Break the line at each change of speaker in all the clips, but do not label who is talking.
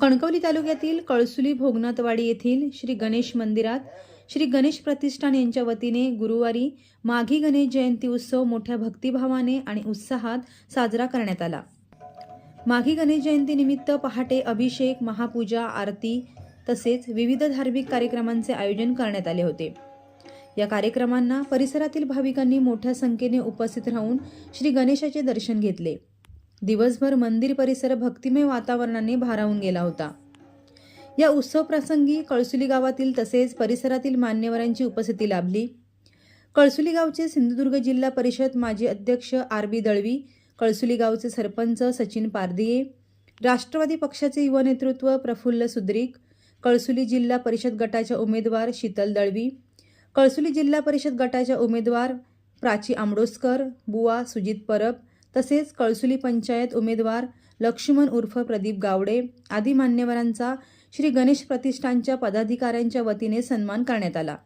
कणकवली तालुक्यातील कळसुली भोगनाथवाडी येथील श्री गणेश मंदिरात श्री गणेश प्रतिष्ठान यांच्या वतीने गुरुवारी माघी गणेश जयंती उत्सव मोठ्या भक्तिभावाने आणि उत्साहात साजरा करण्यात आला. माघी गणेश जयंतीनिमित्त पहाटे अभिषेक महापूजा आरती तसेच विविध धार्मिक कार्यक्रमांचे आयोजन करण्यात आले होते. या कार्यक्रमांना परिसरातील भाविकांनी मोठ्या संख्येने उपस्थित राहून श्री गणेशाचे दर्शन घेतले. दिवसभर मंदिर परिसर भक्तिमय वातावरणाने भारावून गेला होता. या उत्सव प्रसंगी कळसुली गावातील तसेच परिसरातील मान्यवरांची उपस्थिती लाभली. कळसुली गावचे सिंधुदुर्ग जिल्हा परिषद माजी अध्यक्ष आर बी दळवी कळसुली गावचे सरपंच सचिन पारदिये राष्ट्रवादी पक्षाचे युवा नेतृत्व प्रफुल्ल सुद्रिक कळसुली जिल्हा परिषद गटाच्या उमेदवार शीतल दळवी कळसुली जिल्हा परिषद गटाच्या उमेदवार प्राची आंबडोसकर बुवा सुजित परब तसेच कळसुली पंचायत उमेदवार लक्ष्मण उर्फ प्रदीप गावडे आदी मान्यवरांचा श्री गणेश प्रतिष्ठानच्या पदाधिकाऱ्यांच्या वतीने सन्मान करण्यात आला.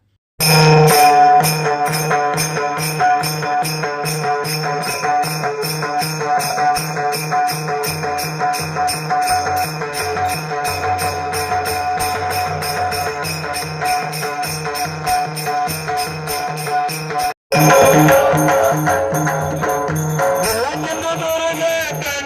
सिंधुदुर्ग